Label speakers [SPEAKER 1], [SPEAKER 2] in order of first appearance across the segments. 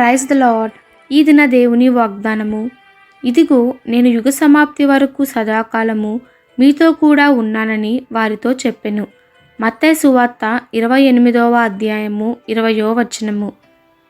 [SPEAKER 1] Praise the lord ఈ దిన దేవుని వాగ్దానము. ఇదిగో నేను యుగ సమాప్తి వరకు సదాకాలము మీతో కూడా ఉన్నానని వారితో చెప్పెను. మత్తే సువార్త ఇరవై ఎనిమిదవ అధ్యాయము ఇరవయో వచనము.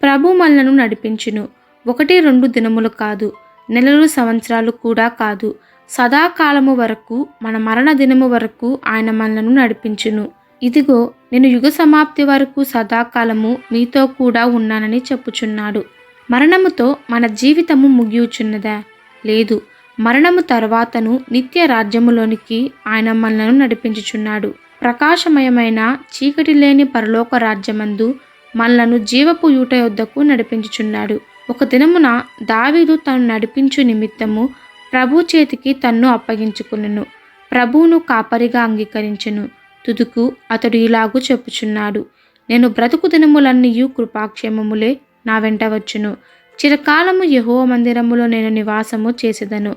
[SPEAKER 1] ప్రభు మనలను నడిపించును. ఒకటి రెండు దినములు కాదు నెలలు సంవత్సరాలు కూడా కాదు. సదాకాలము వరకు మన మరణ దినము వరకు ఆయన మనలను నడిపించును. ఇదిగో నేను యుగ సమాప్తి వరకు సదాకాలము మీతో కూడా ఉన్నానని చెప్పుచున్నాడు. మరణముతో మన జీవితము ముగియుచున్నదా? లేదు. మరణము తర్వాతను నిత్య రాజ్యములోనికి ఆయన మనలను నడిపించుచున్నాడు. ప్రకాశమయమైన చీకటి లేని పరలోక రాజ్యమందు మనలను జీవపు యూట యొద్దకు నడిపించుచున్నాడు. ఒక దినమున దావీదు తను నడిపించు నిమిత్తము ప్రభు చేతికి తన్ను అప్పగించుకునెను. ప్రభువును కాపరిగా అంగీకరించెను. తుదుకు అతడు ఇలాగూ చెప్పుచున్నాడు. నేను బ్రతుకు దినములన్నీయు కృపాక్షేమములే నా వెంట వచ్చును. చిరకాలము యహో మందిరములో నేను నివాసము చేసేదను.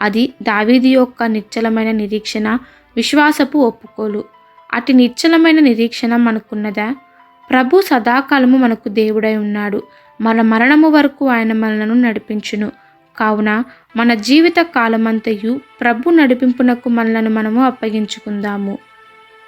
[SPEAKER 1] అది దావీది యొక్క నిశ్చలమైన నిరీక్షణ విశ్వాసపు ఒప్పుకోలు. అతి నిశ్చలమైన నిరీక్షణ మనకున్నదా? ప్రభు సదాకాలము మనకు దేవుడై ఉన్నాడు. మన మరణము వరకు ఆయన మనలను నడిపించును. కావున మన జీవిత కాలమంతయు ప్రభు నడిపింపునకు మనలను మనము అప్పగించుకుందాము.